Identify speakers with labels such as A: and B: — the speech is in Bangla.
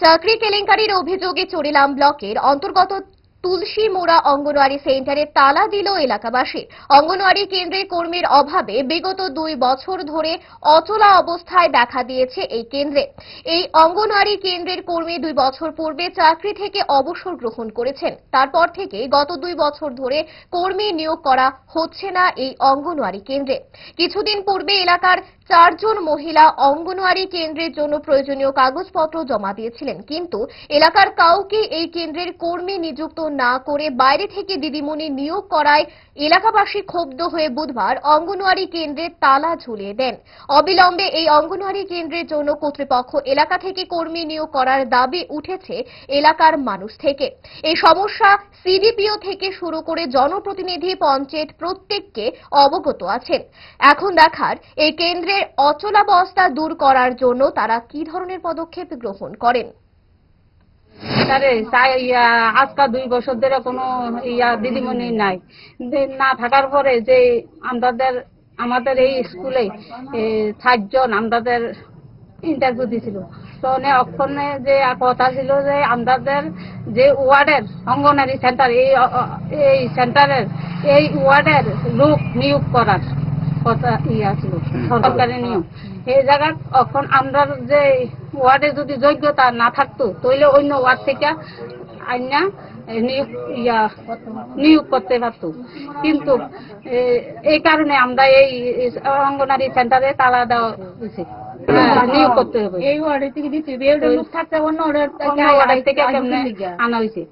A: চাকরি কেলেঙ্কারির অভিযোগে চড়িলাম ব্লকের অন্তর্গত তুলসী মোড়া অঙ্গনওয়াড়ি সেন্টারে তালা দিল এলাকাবাসী। অঙ্গনওয়াড়ি কেন্দ্রে কর্মীর অভাবে বিগত দুই বছর ধরে অচলা অবস্থায় দেখা দিয়েছে এই কেন্দ্রে। এই অঙ্গনওয়াড়ি কেন্দ্রের কর্মী দুই বছর পূর্বে চাকরি থেকে অবসর গ্রহণ করেছেন। তারপর থেকে গত দুই বছর ধরে কর্মী নিয়োগ করা হচ্ছে না এই অঙ্গনওয়াড়ি কেন্দ্রে। কিছুদিন পূর্বে এলাকার চারজন মহিলা অঙ্গনওয়াড়ি কেন্দ্রের জন্য প্রয়োজনীয় কাগজপত্র জমা দিয়েছিলেন। কিন্তু এলাকার কাউকে এই কেন্দ্রের কর্মী নিযুক্ত না করে বাইরে থেকে দিদিমণি নিয়োগ করায় এলাকাবাসী ক্ষুব্ধ হয়ে বুধবার অঙ্গনওয়াড়ি কেন্দ্রে তালা ঝুলিয়ে দেন। অবিলম্বে এই অঙ্গনওয়াড়ি কেন্দ্রের জন্য কর্তৃপক্ষ এলাকা থেকে কর্মী নিয়োগ করার দাবি উঠেছে এলাকার মানুষ থেকে। এই সমস্যা সিডিপিও থেকে শুরু করে জনপ্রতিনিধি পঞ্চায়েত প্রত্যেককে অবগত আছেন। এখন দেখার এই কেন্দ্রের অচলাবস্থা দূর করার জন্য তারা কি ধরনের পদক্ষেপ গ্রহণ করেন।
B: ইয়া আজকাল দুই বছর ধরে কোনো ইয়া দিদিমণি নাই। না থাকার পরে যে আমাদের আমাদের এই স্কুলে চারজন আমাদের ইন্টারভিউ দিছিল। তো অনে অক্ষণে যে কথা ছিল যে আমাদের যে ওয়ার্ডের অঙ্গনারী সেন্টার, এই এই সেন্টারের, এই ওয়ার্ডের লোক নিয়োগ করার। কথা ইয়া ছিল সরকারি নিয়ম। এই জায়গা এখন আমরা যে ওয়ার্ডে যদি যোগ্যতা না থাকতো তাহলে অন্য ওয়ার্ড থেকে আইনা নিয়োগ ইয়া নিয়োগ করতে পারতো। কিন্তু এ, এই কারণে আমরা এই অঙ্গনারী সেন্টারে তালা দেওয়া হয়েছে। হ্যাঁ, নিয়োগ করতে হবে।
C: এই ওয়ার্ডে থেকে দিতে হবে লোক থাকতে অন্য ওয়ার্ডের
B: থেকে আনা হয়েছে?